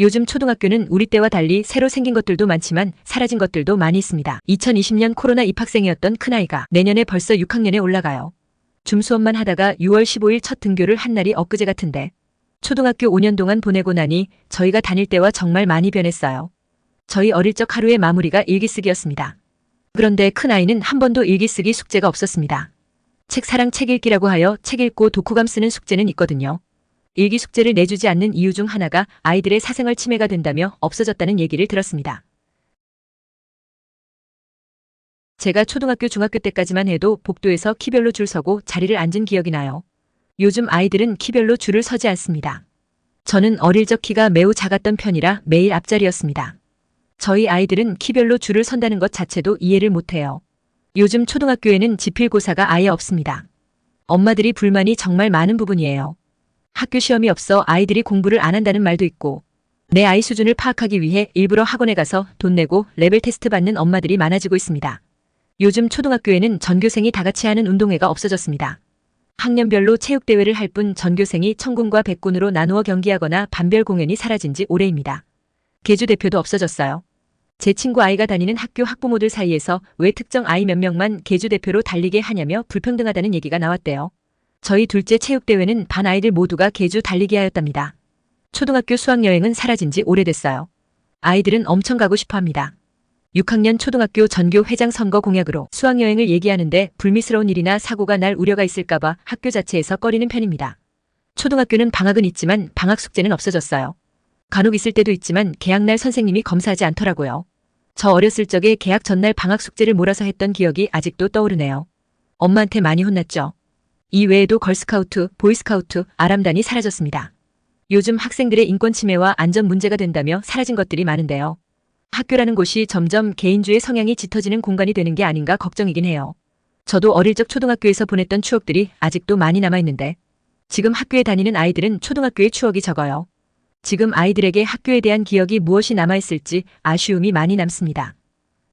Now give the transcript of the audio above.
요즘 초등학교는 우리 때와 달리 새로 생긴 것들도 많지만 사라진 것들도 많이 있습니다. 2020년 코로나 입학생이었던 큰아이가 내년에 벌써 6학년에 올라가요. 줌 수업만 하다가 6월 15일 첫 등교를 한 날이 엊그제 같은데 초등학교 5년 동안 보내고 나니 저희가 다닐 때와 정말 많이 변했어요. 저희 어릴 적 하루의 마무리가 일기쓰기였습니다. 그런데 큰아이는 한 번도 일기쓰기 숙제가 없었습니다. 책사랑 책 읽기라고 하여 책 읽고 독후감 쓰는 숙제는 있거든요. 일기 숙제를 내주지 않는 이유 중 하나가 아이들의 사생활 침해가 된다며 없어졌다는 얘기를 들었습니다. 제가 초등학교 중학교 때까지만 해도 복도에서 키별로 줄 서고 자리를 앉은 기억이 나요. 요즘 아이들은 키별로 줄을 서지 않습니다. 저는 어릴 적 키가 매우 작았던 편이라 매일 앞자리였습니다. 저희 아이들은 키별로 줄을 선다는 것 자체도 이해를 못해요. 요즘 초등학교에는 지필고사가 아예 없습니다. 엄마들이 불만이 정말 많은 부분이에요. 학교 시험이 없어 아이들이 공부를 안 한다는 말도 있고, 내 아이 수준을 파악하기 위해 일부러 학원에 가서 돈 내고 레벨 테스트 받는 엄마들이 많아지고 있습니다. 요즘 초등학교에는 전교생이 다 같이 하는 운동회가 없어졌습니다. 학년별로 체육대회를 할 뿐 전교생이 천군과 백군으로 나누어 경기하거나 반별 공연이 사라진 지 오래입니다. 개주 대표도 없어졌어요. 제 친구 아이가 다니는 학교 학부모들 사이에서 왜 특정 아이 몇 명만 개주 대표로 달리게 하냐며 불평등하다는 얘기가 나왔대요. 저희 둘째 체육대회는 반 아이들 모두가 개주 달리기 하였답니다. 초등학교 수학여행은 사라진 지 오래됐어요. 아이들은 엄청 가고 싶어 합니다. 6학년 초등학교 전교 회장 선거 공약으로 수학여행을 얘기하는데 불미스러운 일이나 사고가 날 우려가 있을까봐 학교 자체에서 꺼리는 편입니다. 초등학교는 방학은 있지만 방학 숙제는 없어졌어요. 간혹 있을 때도 있지만 개학날 선생님이 검사하지 않더라고요. 저 어렸을 적에 개학 전날 방학 숙제를 몰아서 했던 기억이 아직도 떠오르네요. 엄마한테 많이 혼났죠. 이 외에도 걸스카우트, 보이스카우트, 아람단이 사라졌습니다. 요즘 학생들의 인권 침해와 안전 문제가 된다며 사라진 것들이 많은데요. 학교라는 곳이 점점 개인주의 성향이 짙어지는 공간이 되는 게 아닌가 걱정이긴 해요. 저도 어릴 적 초등학교에서 보냈던 추억들이 아직도 많이 남아있는데 지금 학교에 다니는 아이들은 초등학교의 추억이 적어요. 지금 아이들에게 학교에 대한 기억이 무엇이 남아있을지 아쉬움이 많이 남습니다.